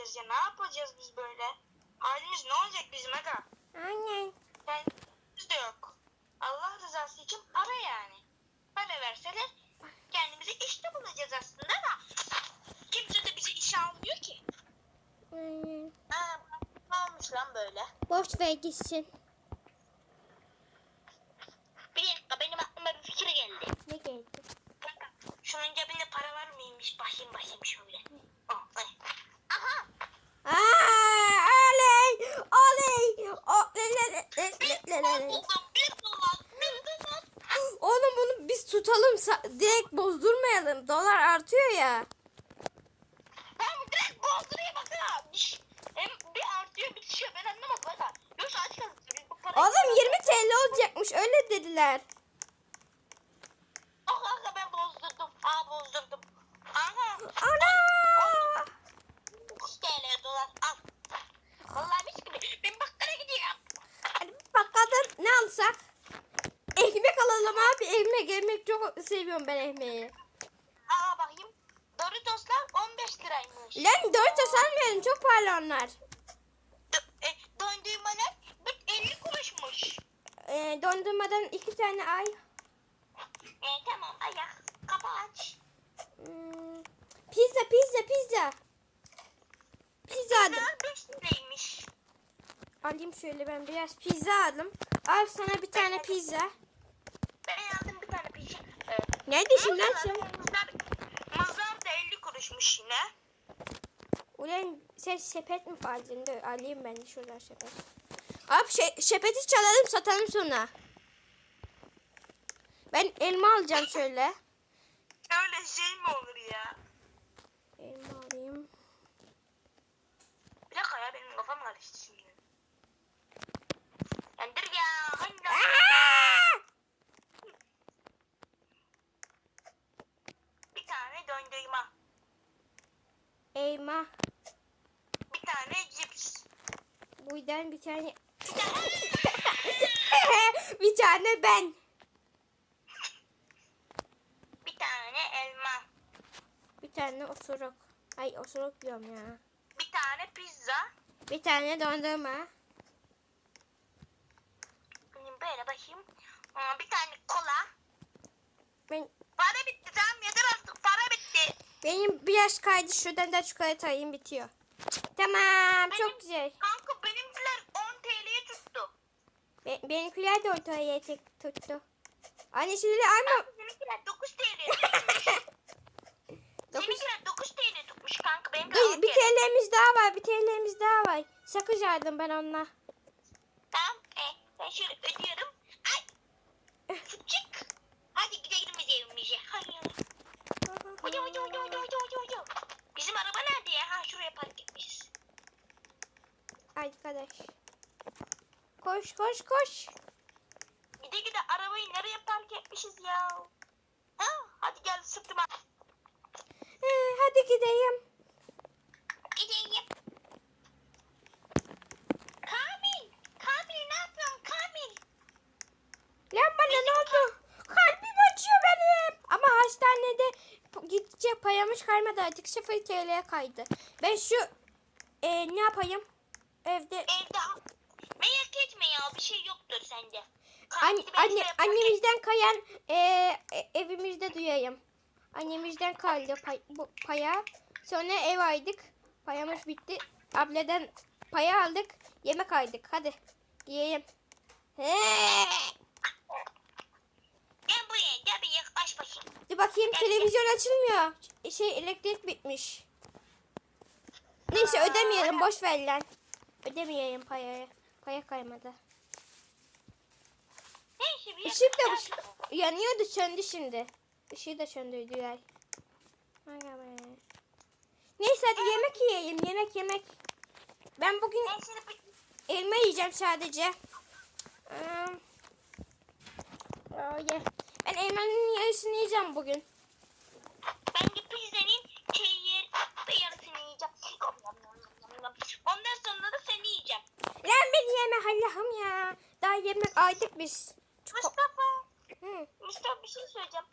kalacağız ya. Ne yapacağız biz böyle? Halimiz ne olacak bizim aga? Aynen. Kendimiz de yok. Allah rızası için para yani. Para verseler kendimize iş de bulacağız aslında da. Kimse de bizi işe almıyor ki. Aynen. Aa, ne olmuş lan böyle? Boş ver gitsin. Bir dakika benim aklıma bir fikir geldi. Ne geldi? Kanka, Şunun cebinde para var mıymış? Bakayım bakayım şöyle. Oh, ay. Aha! Aa, oley! Oley! O, le, le, le, le, le, le, le. Buldum bir dolar. Bir dolar. Oğlum bunu biz tutalım. sa- Direkt bozdurmayalım. Dolar artıyor ya. Hem direkt bozdurayım bak ha. Diş- Hem bir artıyor bir düşüyor. Ben anlamadım bak ha. Yoksa aç kalırız. Biz bu parayı... Oğlum 20 TL olacakmış. Öyle dediler. Oh kanka ben bozdurdum. Aa bozdurdum. Aha. Ana! 3 TL dolar al. Vallahi mis gibi. Ben bakkala gidiyorum. Hadi bakkaldan ne alsak? Ekmek alalım abi. Ekmek, ekmek çok seviyorum ben ekmeği. Aa bakayım. Doritoslar 15 liraymış. Lan Doritos almayalım. Onlar. D- e, dondurmalar bir 50 kuruşmuş. Ee, dondurmadan iki tane ay. E, tamam ayak. Kapı aç. Hmm, pizza, pizza, pizza. Pizza aldım. Bunlar 5 liraymış. Alayım şöyle ben biraz pizza aldım. Al sana bir tane pizza. Ben aldım bir tane pizza. Evet. Neredesin lan sen? Muzlar da 50 kuruşmuş yine. Ulan sen sepet mi? Dur alayım ben şuradan sepet. Abi şey, sepeti çalalım satalım sonra. Ben elma alacağım şöyle. Öyle şey mi olur ya? Elma alayım. Bir dakika ya benim kafam karıştı şimdi. Yandır ya. Hangi Aa! Bir tane dondurma. Elma. Bir tane cips. Buradan bir tane. bir tane ben. Bir tane elma. Bir tane osuruk. Ay osuruk diyorum ya. Bir tane pizza. Bir tane dondurma. Böyle bakayım. Bir tane kola. Ben Para bitti tamam yeter artık para bitti. Benim biraz kaydı şuradan da çikolata alayım bitiyor. Tamam çok güzel. Kanka benimkiler 10 TL'ye tuttu. Be benimkiler de ortaya tek tuttu. Anne şimdi alma. Seninkiler 9 TL'ye tutmuş. Seninkiler 9 TL tutmuş kanka. Benimkiler Bir, 10 bir TL. TL'miz daha var. Bir TL'miz daha var. Sakız aldım ben onunla. Tamam. E, ben şöyle ödüyorum. Ay. Çık. Hadi gidelim biz evimize. Hadi. Hadi hadi hadi hadi hadi hadi hadi. Bizim araba nerede ya? Ha şuraya park etmişiz. Arkadaş. Koş koş koş. Gide gide arabayı nereye park etmişiz ya? Ha? Hadi gel sırtıma. Ee, hadi gidelim. Gideyim. Kamil. Kamil ne yapıyorsun Kamil? Lan bana ne oldu? Kalbim açıyor benim. Ama hastanede p- gidecek payamız kalmadı artık 0 TL'ye kaydı. Ben şu e, ne yapayım? Evde Evde merak etme ya bir şey yoktur sende. Ben anne, annemizden kayan e, e, evimizde duyayım. Annemizden kaldı pay, bu paya. Sonra ev aydık. Payamız bitti. Abladan paya aldık. Yemek aydık. Hadi yiyeyim. He. Gel buraya gel bir yaklaş bakayım. Bakayım televizyon açılmıyor. Şey elektrik bitmiş. Neyse ödemeyelim boş ver lan. Ödemeyelim payayı. Paya kaymadı. Işık da yaklaş. yanıyordu söndü şimdi. Işığı da söndürdü ya. Aga be. Neyse hadi yemek yiyelim yemek yemek. Ben bugün elma yiyeceğim sadece. Hmm. Oh yeah. Ben elmanın yarısını yiyeceğim bugün. Ben de pizzanın şeyi ve yarısını yiyeceğim. Ondan sonra da seni yiyeceğim. Lan ben yeme Allah'ım ya. Daha yemek aydık biz. Çok... Mustafa. Hı. Mustafa bir şey söyleyeceğim.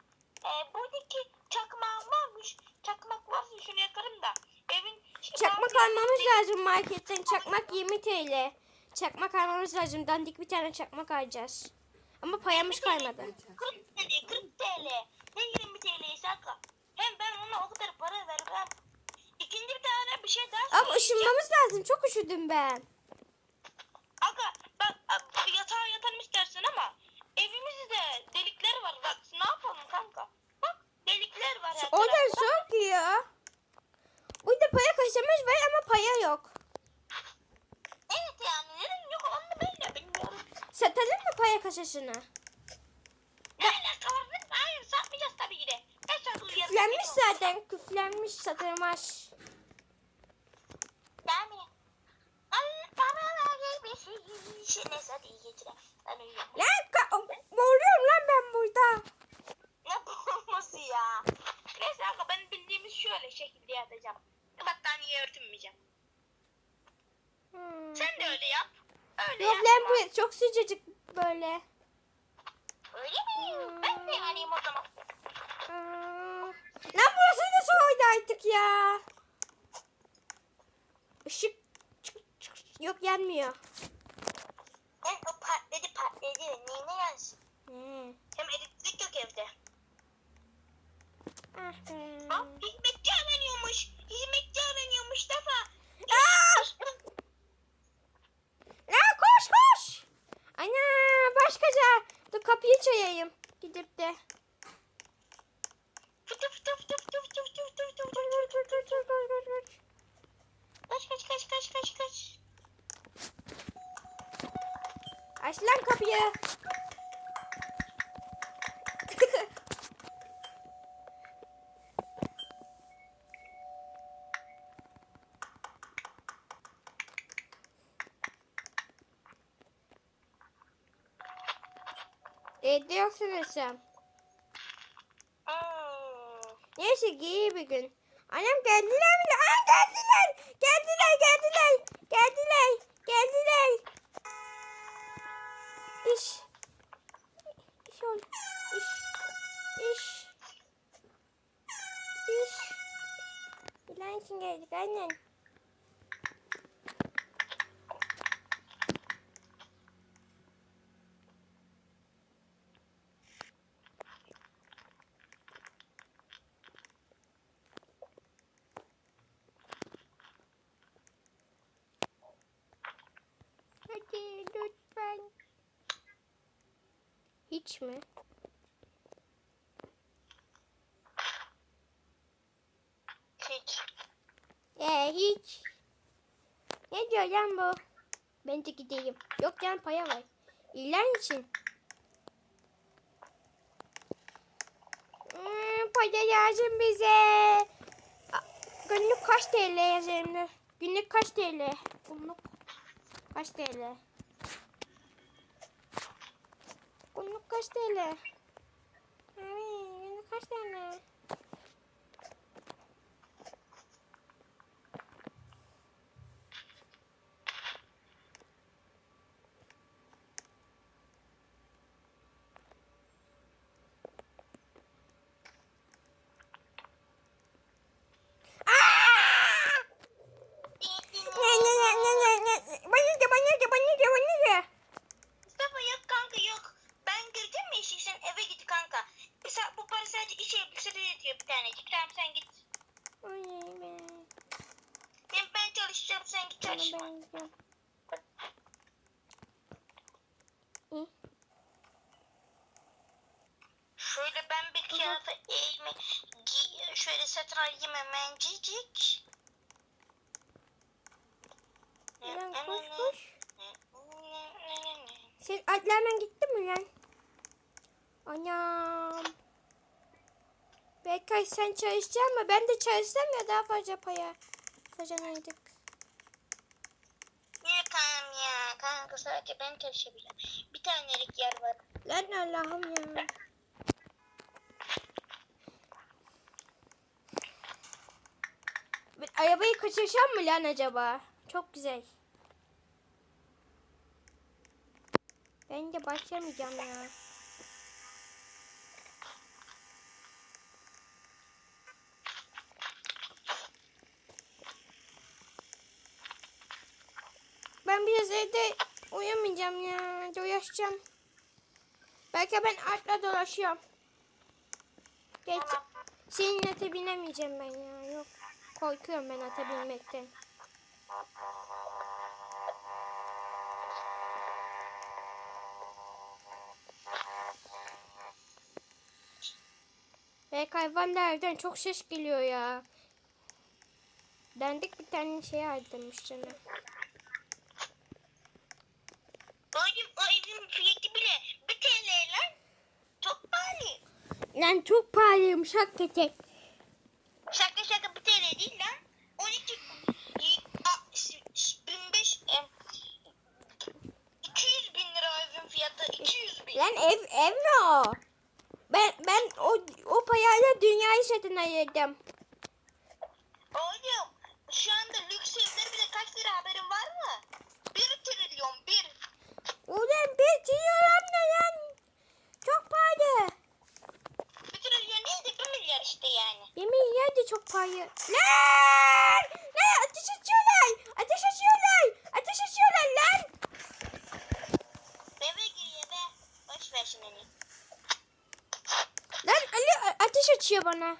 Ee, buradaki çakmağım varmış. Çakmak varsa şunu yakarım da. Evin Çakmak almamız lazım marketten. Çakmak 20 TL. Çakmak almamız lazım. Dandik bir tane çakmak alacağız. Ama payamız kalmadı. 40 TL, 40 TL. Ne 20 TL Saka? Hem ben ona o kadar para vermem. İkinci bir tane bir şey daha Ama söyleyeceğim. ışınmamız lazım. Çok üşüdüm ben. Aga bak yatağa yatalım istersen ama evimizde delikler var. Bak ne yapalım kanka? Bak delikler var her O da soğuk ya. Burada paya kaşımız var ama paya yok. Evet yani neden yok onu ben de bilmiyorum. Satalım mı paya? Hayır satmayacağız tabii ki de. Satılıyor. Küflenmiş zaten. Küflenmiş satılmaz. Evde yoksun Esem. Hmm. Neyse iyi bir gün. Annem geldiler bile. Aa. Geldiler geldiler. Geldiler. Geldiler. İş. İş ol. İş. İş. İş. İlan için geldik annen. Hadi lütfen. Hiç mi? Hiç. Ee hiç. Ne diyor lan bu? Ben de gideyim. Yok lan paya var. İlan için. Hmm, paya lazım bize. Günlük kaç TL yazayım? Günlük kaç TL? Günlük kaç TL? Günlük kaç TL? Abi kaç TL? Aa! Ne ne ne ne ne ne? Bana de bana de bana de bana de. Mustafa yok kanka yok. Ben girdim mi işi sen eve git kanka. Mesela bu para sadece işe bilgisayarı yetiyor bir tanecik. Tamam sen git. Ay be. Ben, ben çalışacağım sen git çalışma. ben. İyi. Şöyle ben bir kıyafet eğimi giy, şöyle satın alayım hemencik. Lan koş koş. Sen atlarla gittin mi lan? Anam. Belki sen çalışacaksın mı? Ben de çalışsam ya daha fazla paya kazanaydık. Niye kanka ya? Kanka sadece ben çalışabilirim. Bir tanelik yer var. Lan Allah'ım ya. Ben arabayı kaçırsam mı lan acaba? Çok güzel. Ben de başlamayacağım ya. Ben biraz evde uyumayacağım ya. Dolaşacağım. Belki ben atla dolaşıyorum. Geç. Senin ata binemeyeceğim ben ya. Yok. Korkuyorum ben ata binmekten. Ve hayvanlar evden çok ses geliyor ya. Dendik bir tane şey aldırmış canım. Evin fiyatı bile bir TL lan. Çok pahalı. Lan çok pahalıymış hakikaten. Şaka şaka bir TL değil lan. 12 y- a- s- s- 1500 em, 200 bin lira evin fiyatı 200 bin. Lan ev ev mi o? Ben ben o o parayla dünyayı satın alırdım. Oğlum şu anda lüks evler bile kaç lira haberin var mı? 1 trilyon 1. Ulan bir trilyon ne lan? Çok pahalı. 1 trilyon değil de 1 milyar işte yani. Bir milyar da çok pahalı. Lan! Lan ateş açıyorlar! Ateş açıyorlar! Ateş açıyorlar lan! Eve gir eve. Boş ver şimdi. Lan Ali ateş açıyor bana.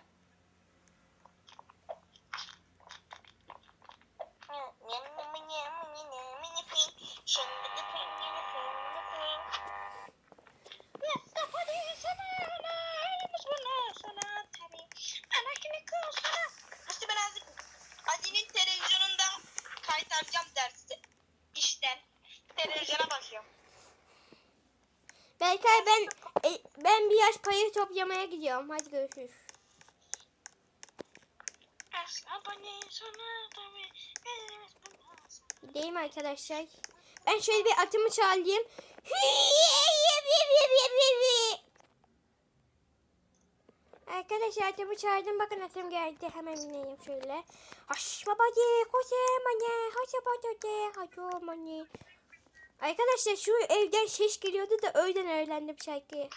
Ali'nin televizyonunda kaytaracağım dersi. İşten. Televizyona bakıyorum. Berkay ben e, ben bir yaş toplamaya gidiyorum. Hadi görüşürüz. Gideyim arkadaşlar. Ben şöyle bir atımı çalayım. Arkadaşlar atımı çaldım. Bakın atım geldi. Hemen bineyim şöyle. Haş babacı, koşamane, haş babacı, haşamane. Arkadaşlar şu evden ses geliyordu da öyle öğrendim şarkıyı.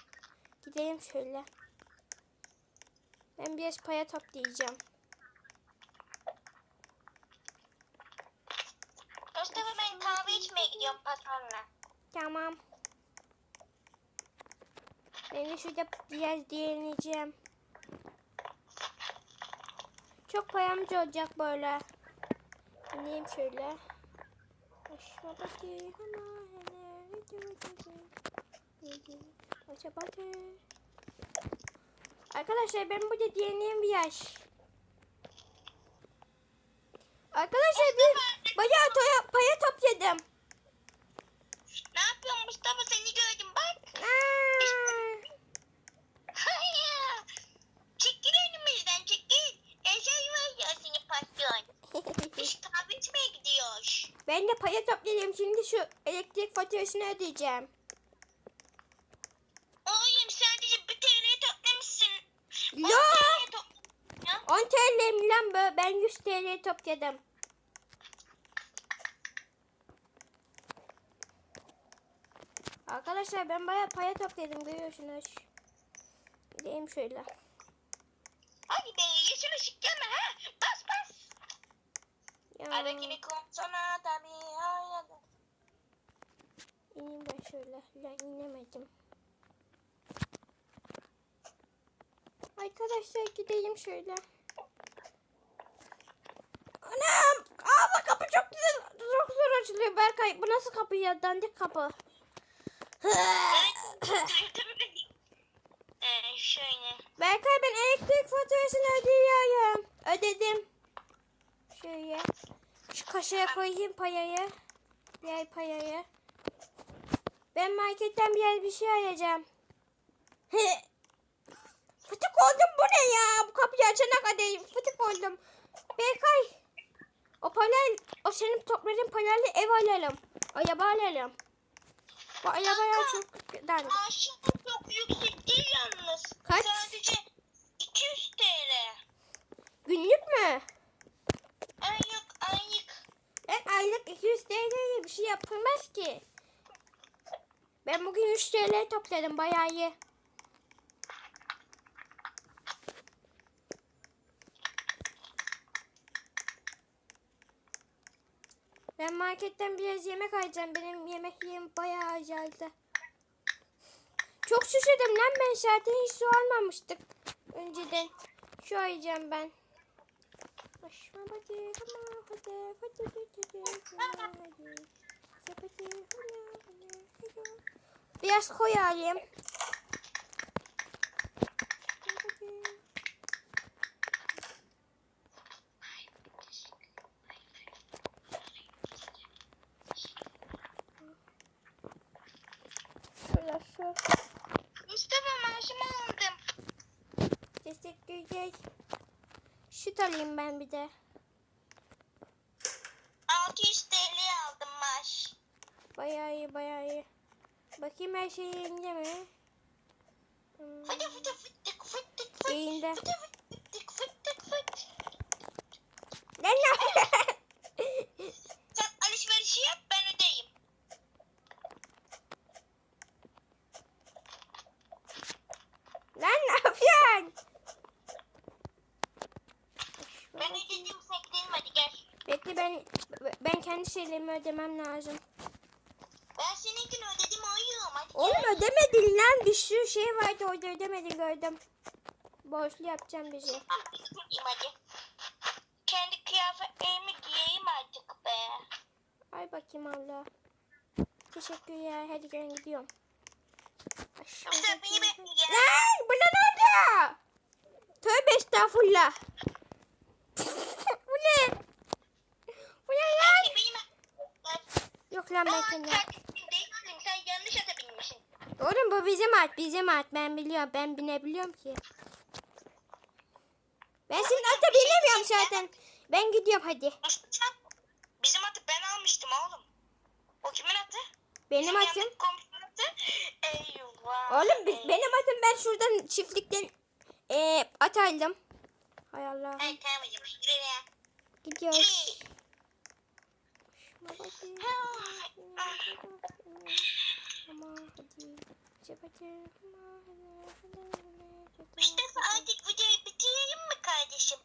Gidelim şöyle. Ben biraz paya toplayacağım. Mustafa ben kahve içmeye gidiyorum patronla. Tamam. Ben de şurada biraz dinleyeceğim. Çok paramcı olacak böyle. İneyim şöyle. Aşağı bakayım. Aşağı bakayım. Arkadaşlar ben burada dinleyeyim bir yaş. Arkadaşlar bir bayağı toya, paya topladım. Ne yapıyorsun Mustafa seni gördüm bak. Aa. Hayır. Çekil önümüzden çekil. Eşey var ya seni patron. Biz kahve içmeye gidiyoruz. Ben de paya topladım. Şimdi şu elektrik faturasını ödeyeceğim. Oğlum sadece bir TL toplamışsın. On Yo! TL top- Ya, 10 TL lan bu. Ben 100 TL topladım. Arkadaşlar ben bayağı paya topladım görüyorsunuz. Gideyim şöyle. Hadi be yeşil ışık gelme ha. Bas bas. Ya, Aradaki sana tabii. Hayır. ineyim ben şöyle. Ya inemedim. Arkadaşlar gideyim şöyle. Anam! Aa kapı çok güzel. Çok zor açılıyor Berkay. Bu nasıl kapı ya? Dandik kapı. ee, şöyle. Berkay ben elektrik faturasını ödüyorum. Ödedim. Şöyle. Şu kaşaya koyayım payayı. Diğer payayı. Ben marketten bir yer bir şey alacağım. Fıtık oldum bu ne ya? Bu kapıyı açana kadar fıtık oldum. Berkay. O parayla, o senin topladığın parayla ev alalım. Araba alalım. Bu arabaya çok dandik. Maaşın çok yüksek değil yalnız. Kaç? Sadece 200 TL. Günlük mü? Aylık aylık. Ben aylık 200 TL'ye bir şey yapılmaz ki. Ben bugün 3 TL topladım bayağı iyi. Ben marketten biraz yemek alacağım. Benim yemek yiyim bayağı acaydı. Çok susadım lan ben zaten hiç su almamıştık önceden. Şu alacağım ben. Başıma hadi ama hadi hadi hadi hadi, hadi, hadi. Biraz koy alayım. Hadi. Şöyle şu. Mustafa maaşımı aldım. Teşekkürler. Süt alayım ben bir de. 600 TL aldım maaş. Bayağı iyi bayağı iyi. Bakayım her şey yerinde mi? Hmm, Fıtı fıtı fıttık fıttık fıt. Yerinde. Fıtı fıttık fıttık fıt. Lan ne yapıyorsun? Sen alışverişi yap ben ödeyeyim. Lan ne yapıyorsun? Ben ödedim sen gidelim hadi gel. Bekle ben ben şeylerimi ödemem lazım. Ben seninkini ödedim oyum hadi Oğlum gel. ödemedin lan. Bir sürü şey vardı orada ödemedin gördüm. Borçlu yapacağım bizi. Ah, gideyim hadi. Kendi kıyafetlerimi giyeyim artık be. Ay bakayım Allah. Teşekkürler. Hadi ben gidiyorum. Bakayım. ya. Lan bu ne oldu? Tövbe estağfurullah. bu ne? Bu ne lan? Hadi benim Lan ben kendim. sen yanlış ata binmişsin. Oğlum bu bizim at bizim at. Ben biliyorum. Ben binebiliyorum ki. Ben senin ata binemiyorum zaten. Ben gidiyorum hadi. Bizim atı ben almıştım oğlum. O kimin atı? Benim Bizim atım. atı. Eyvah. Oğlum eyvah. benim atım ben şuradan çiftlikten eee at aldım. Hay Allah. Ay tamam. Gidiyoruz. Yürü. Ama hadi. Çabacı. Mustafa artık videoyu bitirelim mi kardeşim?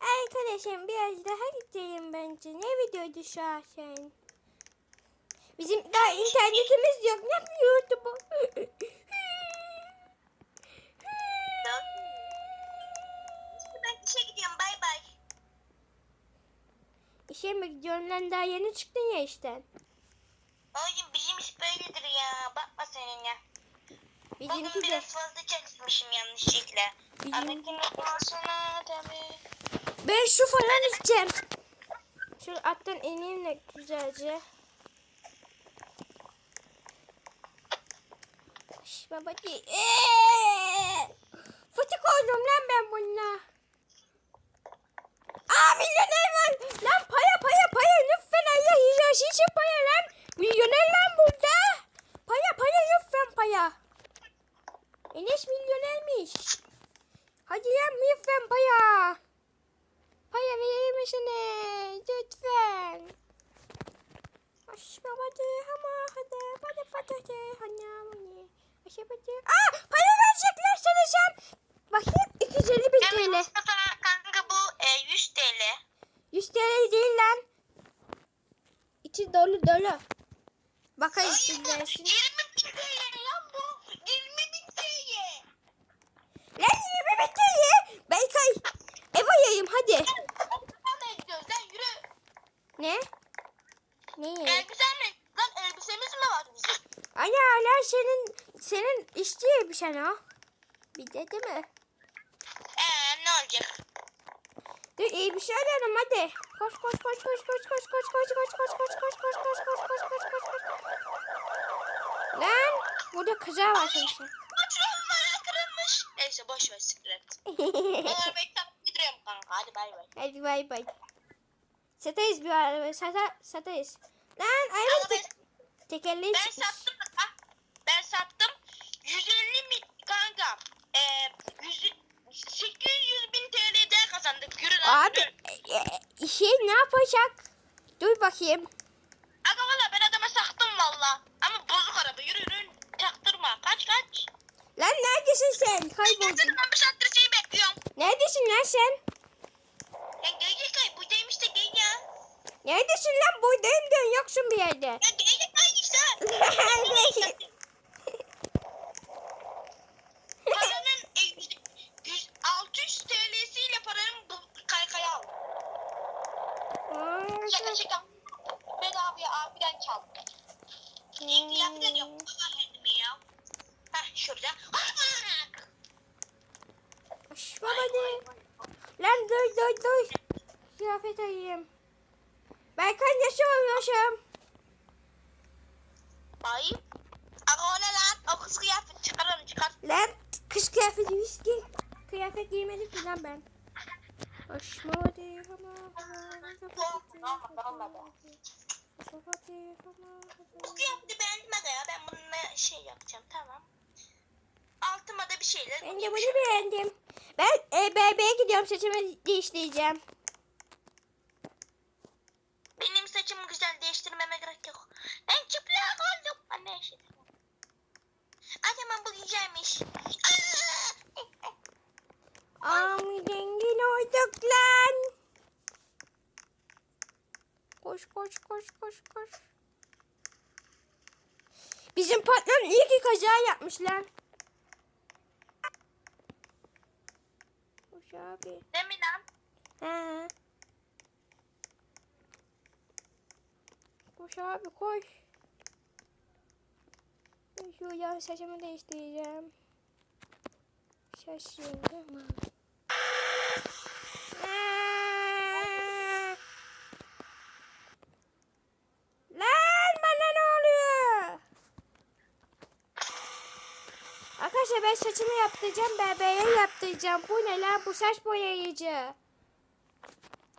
Arkadaşım biraz daha gidelim bence. Ne videoydu şahsen? Bizim daha internetimiz yok. Ne yapıyordu bu? Yok. Ben işe gidiyorum bay bay. İşe mi gidiyorsun lan daha yeni çıktın ya işten. Oğlum bizim iş böyledir ya. Bakma seninle. Bugün Bizimki de. biraz fazla çalışmışım yanlışlıkla. Bizim- tabii. Ben şu falan içeceğim. Şu attan ineyim de güzelce. Şş, baba değil. Eee! Fıtık oldum lan ben bununla. Aa milyoner var. Lan paya paya paya lütfen Allah rızası için paya lan. Milyoner lan burada. Paya paya lütfen paya. Enes milyonermiş. Hadi lan lütfen paya. Paya verir misiniz? Lütfen. Aş babacı ama hadi hadi patates hani hani. Aş babacı. Aa para verecekler sana sen. Bakayım 250 bin Evet TL. Mustafa kanka bu e, 100 TL. 100 TL değil lan. İçi dolu dolu. Bakarız Ay bu 20 sizlersin. bin TL lan bu. 20 bin TL. Lan 20 bin TL. Belki ev ayayım hadi. Nereye gidiyoruz lan yürü. Ne? Ne? Elbise mi? Lan elbisemiz mi var bizim? Ana hala senin senin istiyor bir şey o. Bir de değil mi? Eee ne olacak? Dur iyi bir şey arayalım hadi. Koş koş koş koş koş koş koş koş koş koş koş koş koş koş koş koş koş koş koş. Lan burada kaza var sonuçta. Patron bana kırılmış. Neyse boş ver sikret. Ben arabayı takip gidiyorum kanka. Hadi bay bay. hadi bay bay. Satayız bir araba sata, satayız. Lan Arabayı- tek, tekerleği Ben çıkmış. sattım bak. yapacak? Dur bakayım. Aga valla ben adama saktım valla. Ama bozuk araba yürü yürü çaktırma. Kaç kaç. Lan neredesin sen? Kayboldun. Ben bir saattir şeyi bekliyorum. Neredesin lan sen? Ben gel gel gel buradayım işte gel ya. Neredesin lan buradayım diyorsun yoksun bir yerde. Ben gel bir şeyler. Ben de bunu beğendim. Ben e, bebeğe gidiyorum saçımı değiştireceğim. Benim saçımı güzel değiştirmeme gerek yok. Ben çıplak oldum. Anne şey. Tamam bu güzelmiş. Ay zengin olduk lan. Koş koş koş koş koş. Bizim patron iyi ki kaza yapmış Koş abi. Değil mi lan? He. Koş abi koş. Ben Şuradan saçımı değiştireceğim. Şaşırdım mı? Lan bana ne oluyor? Arkadaşlar ben saçımı yaptıracağım. Bebeğe yaptıracağım. Bu ne lan? Bu saç boyayıcı.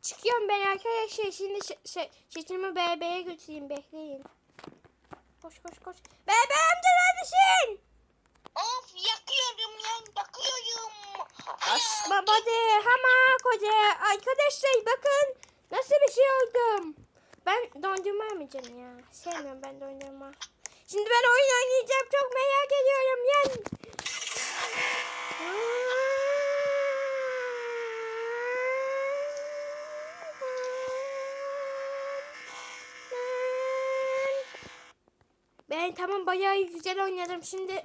Çıkıyorum ben arkadaşlar. Şimdi sa- sa- saçımı bebeğe götüreyim. Bekleyin. Koş koş koş. Bebe amca neredesin? Of yakıyorum lan yakıyorum. Asma body hama koca. Arkadaşlar bakın nasıl bir şey oldum. Ben dondurma yemeyeceğim ya. Sevmiyorum ben dondurma. Şimdi ben oyun oynayacağım. Çok merak ediyorum. Yan. Ben tamam bayağı güzel oynadım. Şimdi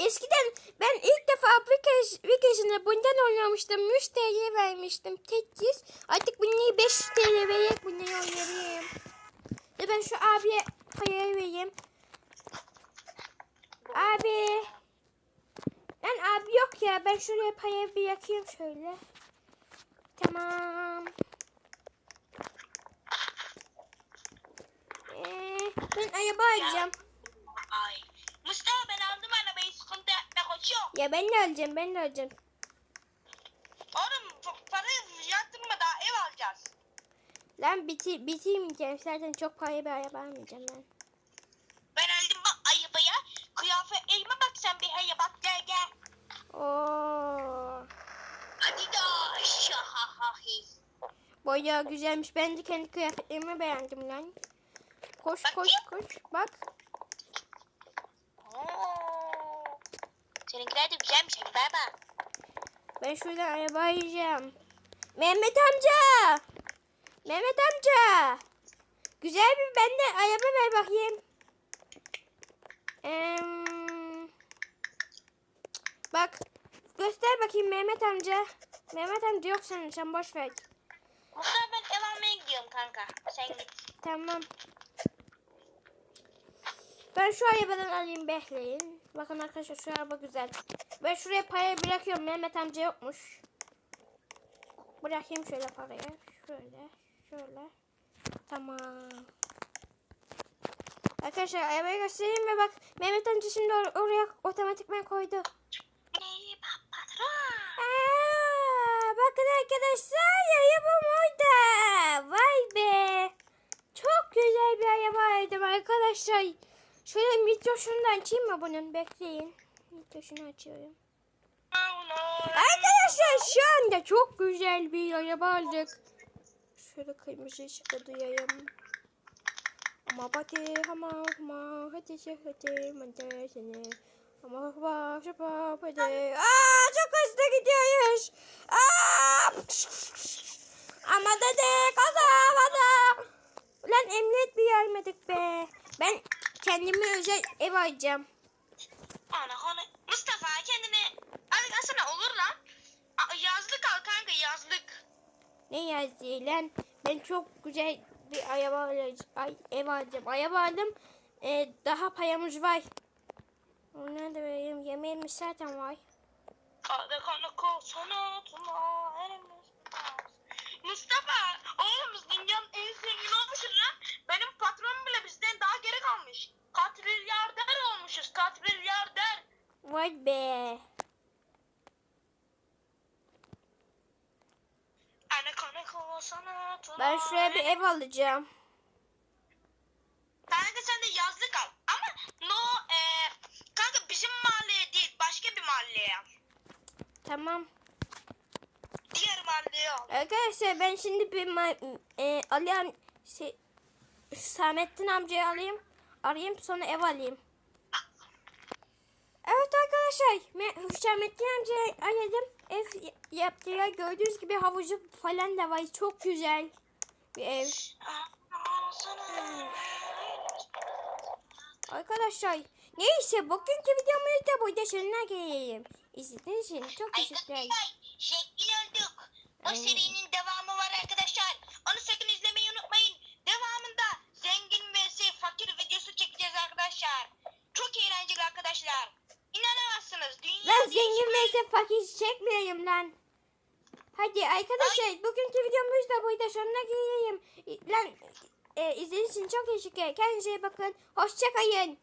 Eskiden ben ilk defa aplikasyon bundan oynamıştım. 100 TL vermiştim. Tetris. Artık bunu 5 TL vererek bunu oynayayım. Ve ben şu abiye parayı vereyim. Abi. Lan abi yok ya. Ben şuraya parayı bir yakayım şöyle. Tamam. Ee, ben araba alacağım. Ay. Mustafa ben aldım arabayı sıkıntı yapma koçum. Ya ben de alacağım. Ben de alacağım. Oğlum pa- parayı yatırma daha ev alacağız. Lan biti bitirmeyeceğim. Zaten çok parayı bir araba almayacağım ben. Ben aldım bak arabaya. Kıyafet elime bak sen bir heye bak gel gel. Oo. Hadi da şahahahi. Bayağı güzelmiş. Ben de kendi kıyafetlerimi beğendim lan. Koş koş koş. Bak. Oo. Seninkiler de güzelmiş hadi bay bay. Ben şuradan araba yiyeceğim. Mehmet amca. Mehmet amca. Güzel bir ben de araba ver bakayım. Em, bak. Göster bakayım Mehmet amca. Mehmet amca yok senin. Sen boş ver. Mustafa ben ev almaya gidiyorum kanka. Sen git. Tamam. Ben şu arabadan alayım bekleyin. Bakın arkadaşlar şu araba güzel. Ben şuraya parayı bırakıyorum. Mehmet amca yokmuş. Bırakayım şöyle parayı. Şöyle. Şöyle. Tamam. Arkadaşlar arabayı göstereyim ve bak Mehmet amca şimdi or- oraya otomatikman koydu. Merhaba patron. Aa, bakın arkadaşlar arabam orada. Vay be. Çok güzel bir araba aldım arkadaşlar. Şöyle mikroşunu da açayım mı bunun? Bekleyin. Mikroşunu açıyorum. Arkadaşlar şu anda çok güzel bir araba aldık. Şöyle kırmızı ışıkta duyayım. Ama hadi ama ama hadi hadi hadi seni. Ama bak bak hadi. Aa çok hızlı gidiyoruz. Aa Ama dede kazamadım. Ulan emniyet bir yermedik be. Ben kendime özel ev alacağım. Ana ana. Mustafa kendine hadi alsana olur lan. Aa, yazlık al kanka yazlık. Ne yazdı lan? Ben çok güzel bir araba alacağım. Ay, ev alacağım. Araba aldım. Ee, daha payamız var. Ona da vereyim. Yemeğimiz zaten var. Hadi kanka sana. Mustafa oğlum biz dünyanın en zengin olmuşuz lan. Benim patronum bile bizden daha geri kalmış. Katrilyarder olmuşuz katrilyarder. Vay be. Ben şuraya bir ev alacağım. Kanka sen de yazlık al. Ama no e, kanka bizim mahalleye değil başka bir mahalleye al. Tamam. Diğer mahalleye al. Arkadaşlar ben şimdi bir e, alayım. Şey, Samettin amcayı alayım. Arayayım sonra ev alayım. Evet arkadaşlar. Me- Hüsamettin amcayı aradım. Ev yaptılar. Gördüğünüz gibi havucu falan da var. Çok güzel bir ev. Arkadaşlar neyse bugünkü videomuzu da burada sonuna geleyim. İzlediğiniz için çok teşekkür ederim. Zengin olduk. O Aynen. serinin devamı var arkadaşlar. Onu sakın izlemeyi unutmayın. Devamında zengin vs fakir videosu çekeceğiz arkadaşlar. Çok eğlenceli arkadaşlar. İnanamazsınız. Dünya Lan zengin vs fakir çekmeyeyim lan. Hadi arkadaşlar bugünkü videomuz da burada sonuna geleyim. Lan e, izlediğiniz için çok teşekkür ederim. Kendinize iyi bakın. Hoşçakalın.